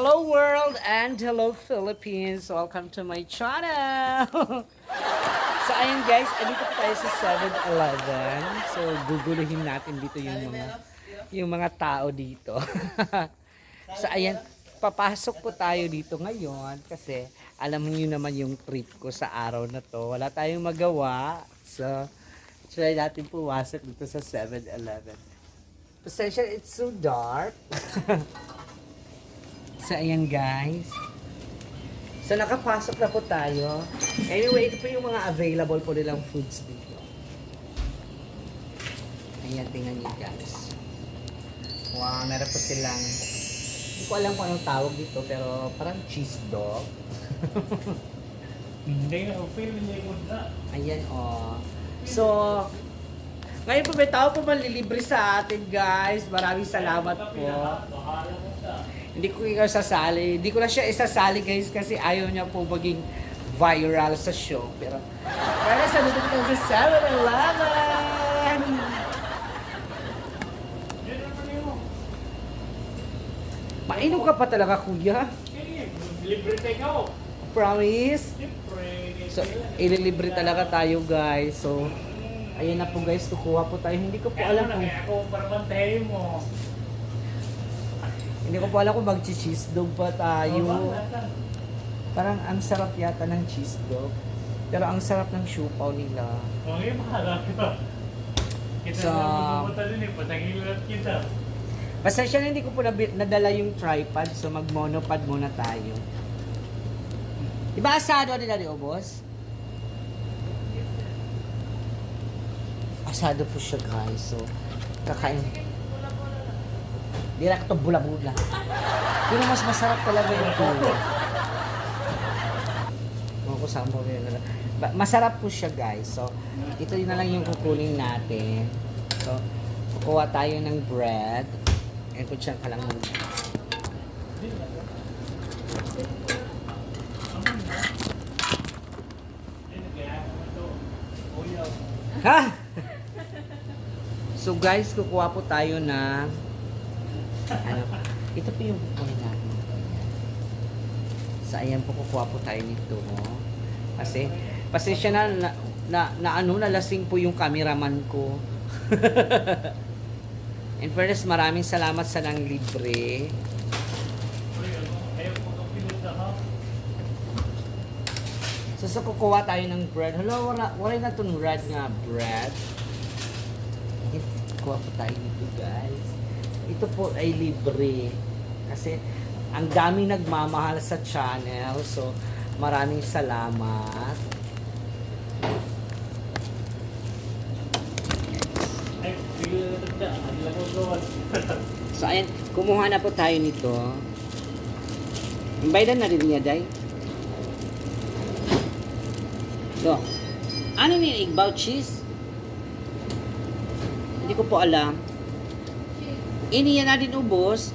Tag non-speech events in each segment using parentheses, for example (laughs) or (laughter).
world and hello Philippines! Welcome to my channel! (laughs) so ayun guys, andito po tayo sa 7-Eleven. So guguluhin natin dito yung mga yung mga tao dito. (laughs) so ayan, papasok po tayo dito ngayon kasi alam niyo naman yung trip ko sa araw na to. Wala tayong magawa. So try natin pumasok dito sa 7-Eleven. Pasensya, it's so dark. (laughs) So, ayan guys. So, nakapasok na po tayo. Anyway, ito po yung mga available po nilang foods dito. Ayan, tingnan niyo guys. Wow, meron po silang, hindi ko alam kung anong tawag dito, pero parang cheese dog. (laughs) Hindi na, feel hindi ko na. Ayan, oh. So, ngayon po may tao po manlilibre sa atin, guys. Maraming salamat po. Hindi ko ikaw sasali. Hindi ko na siya isasali guys kasi ayaw niya po maging viral sa show. Pero, para sa dito ko sa 7-Eleven! Yan naman yun. Mainom ka pa talaga kuya. Libre take out. Promise? Siyempre. So, ililibre talaga tayo guys. So, ayun na po guys, kukuha po tayo. Hindi ko po alam na, kung, kaya ako paramantahin mo. Hindi ko po alam kung mag-cheese dog pa tayo. Bahala. Parang ang sarap yata ng cheese dog. Pero ang sarap ng siopaw nila. Okay, bahala ka. Kita So- na pumunta din eh, patangilat kita. Pasensya na hindi ko po nadala yung tripod, so mag-monopod muna tayo. Diba asado nila ni Obos? Asado po siya guys, so kakain. Direkto bula-bula. Pero mas masarap talaga yung tulo. Mga ko yun. Ba- Masarap po siya guys. So, ito yun na lang yung kukunin natin. So, kukuha tayo ng bread. Kung siya ka lang muna. Ito. Ha? So guys, kukuha po tayo ng ano, ito po yung kukunin natin. So ayan po kukuha po tayo nito. Oh. Kasi, pasensya na, na, na, na ano, nalasing po yung cameraman ko. (laughs) In fairness, maraming salamat sa nang libre. So, so kukuha tayo ng bread. Hello, wala, wala na itong red nga bread. Kuha po tayo nito, guys. Ito po ay libre. Kasi, ang dami nagmamahal sa channel. So, maraming salamat. (laughs) So, ayan, kumuha na po tayo nito. Imbaydan na rin niya, Day. So, ano yung igbaw cheese? Hindi ko po alam. Ini yan na din ubos.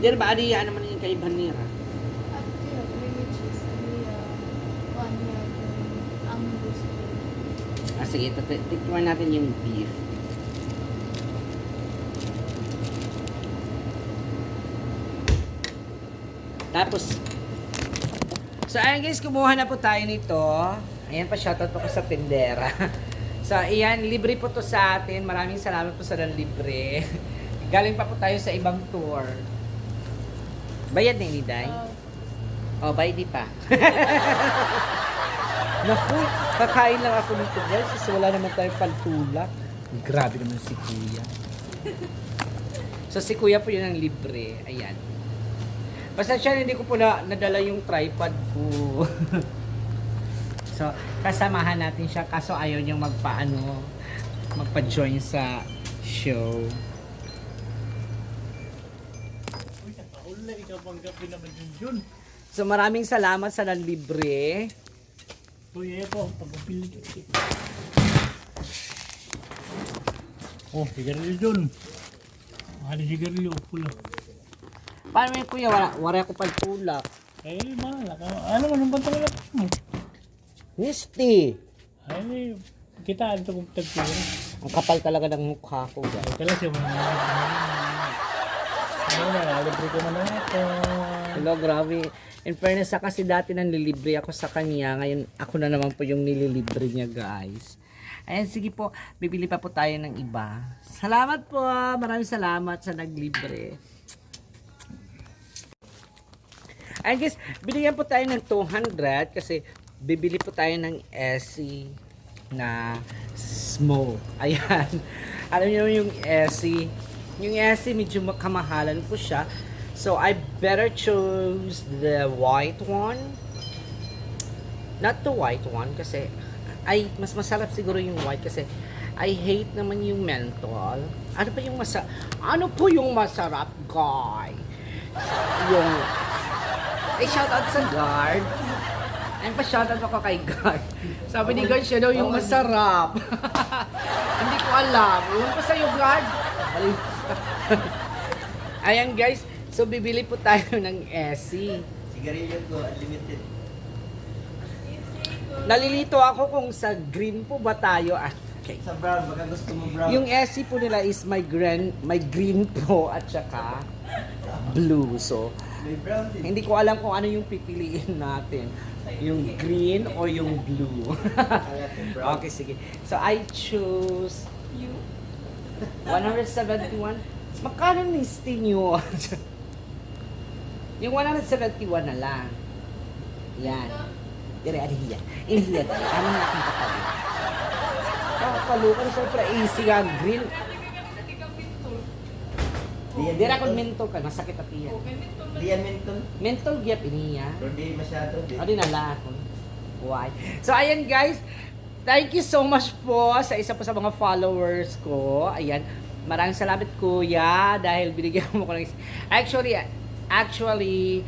Dir ba ari yan naman yung ang gusto. Ah, sige, tikman natin yung beef. Tapos, so ayan guys, kumuha na po tayo nito. Ayan pa, shoutout po ko sa tindera. (laughs) so, ayan, libre po to sa atin. Maraming salamat po sa libre. (laughs) Galing pa po tayo sa ibang tour. Bayad na ini, Day? Uh, Oh, bye di pa. (laughs) Naku, kakain lang ako nito guys kasi wala naman tayong pantulak. Grabe naman si Kuya. (laughs) So si Kuya po yun ang libre. Ayan. Basta siya hindi ko po na, nadala yung tripod ko. So, kasamahan natin siya kaso ayaw niyang magpaano, magpa-join sa show. Uy, nakaula. Ikaw bang gabi naman yun yun. So maraming salamat sa nanlibre. Uy. Oh, sigarilyo dun. Ada sigarilyo. Pula. Paano yung kuya? Wala, wala ko pagtulak. Eh, mahala ka. Ano man ang pantalan mo? Misty! Ay, kita ito kung tagpira. Ang kapal talaga ng mukha ko, guys. Kala siya mga Ano na, libre ko na lahat. Hello, grabe. In fairness, sa kasi dati nanlilibre ako sa kanya. Ngayon, ako na naman po yung nililibre niya, guys. Ayan, sige po. Bibili pa po tayo ng iba. Salamat po. Maraming salamat sa naglibre. Ayan, guys. Binigyan po tayo ng 200 kasi bibili po tayo ng SC na smoke. Ayan. (laughs) Alam niyo yung SC. Yung SC medyo kamahalan po siya. So, I better choose the white one. Not the white one kasi ay mas masarap siguro yung white kasi I hate naman yung menthol. Ano pa yung masa Ano po yung masarap, guy? Yung ay shoutout sa guard. Ayun pa shoutout ako kay guard. Sabi ni guard siya daw yung masarap. (laughs) Hindi ko alam. Yung pa sa'yo guard. (laughs) Ayan guys, so bibili po tayo ng SC. Sigarilyo ko, unlimited. Nalilito ako kung sa green po ba tayo. Ah, okay. Sa brown, baka gusto mo brown. Yung SC po nila is my green, my green po at saka blue. So. Hindi ko alam kung ano yung pipiliin (laughs) natin. Yung green o yung blue. (laughs) Okay, sige. So, I choose You. 171. Magkano listing nyo? yung 171 (laughs) na lang. Yan. Dire, ano hiya? Inihiya tayo. Ano na akong katabi? Kakalukan, syempre, easy nga. Green. Di yan Dire ako mentol. mental ka. Masakit at iyan. Di yan mental. Mental gap iniya. Pero di masyado. Di. Ano na lang ako. Why? So, ayan guys. Thank you so much po sa isa po sa mga followers ko. Ayan. Maraming salamat kuya dahil binigyan mo ko ng... Actually, actually,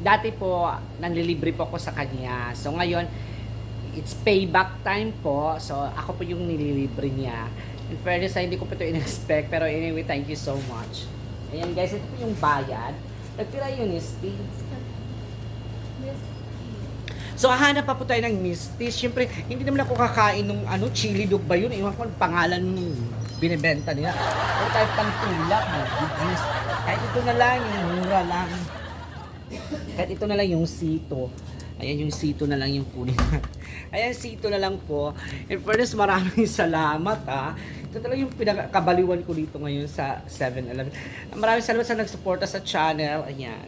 dati po, nanlilibre po ako sa kanya. So, ngayon, it's payback time po. So, ako po yung nililibre niya. In fairness, ah, hindi ko po ito in-expect. Pero anyway, thank you so much. Ayan guys, ito po yung bayad. Nagtira yun ni Steve. Yes. So, hahanap pa po tayo ng mistis. Siyempre, hindi naman ako kakain ng ano, chili dog ba yun? Iwan ko ang pangalan nung binibenta nila. Pero tayo pang tulak, my goodness. Kahit ito na lang, yung mura lang. Kahit ito na lang yung sito. Ayan yung sito na lang yung kunin. (laughs) Ayan, sito na lang po. In fairness, maraming (laughs) salamat ha. Ito talaga yung pinakabaliwan ko dito ngayon sa 7-Eleven. Maraming salamat sa nagsuporta sa channel. Ayan.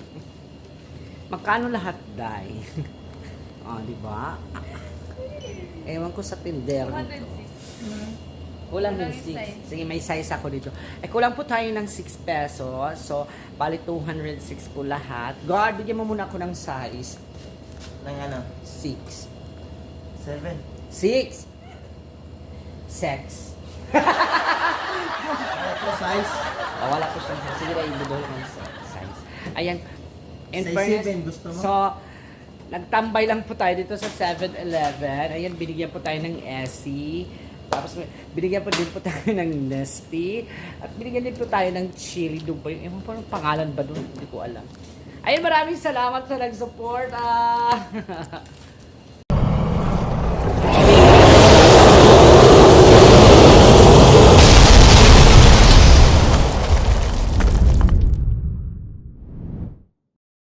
Magkano lahat, Day? oh, (laughs) di ba? Ewan ko sa tinder. 106. Kulang ng Kulang yung 6. size. Sige, may size ako dito. Eh, kulang po tayo ng 6 pesos. So, bali 206 po lahat. God, bigyan mo muna ako ng size. Nang ano? 6. Seven. 6! Sex. Ano po size? Oh, wala po siyang size. Sige na, ibudol ng size. Ayan. In Size fairness, seven, gusto mo? So, nagtambay lang po tayo dito sa 7-Eleven. Ayan, binigyan po tayo ng Essie. Tapos, binigyan po din po tayo (laughs) ng Nesty. At binigyan din po tayo ng Chili Dubai. Ewan po ang pangalan ba doon? Hindi ko alam. Ayun, maraming salamat sa nag-support. Ah. (laughs)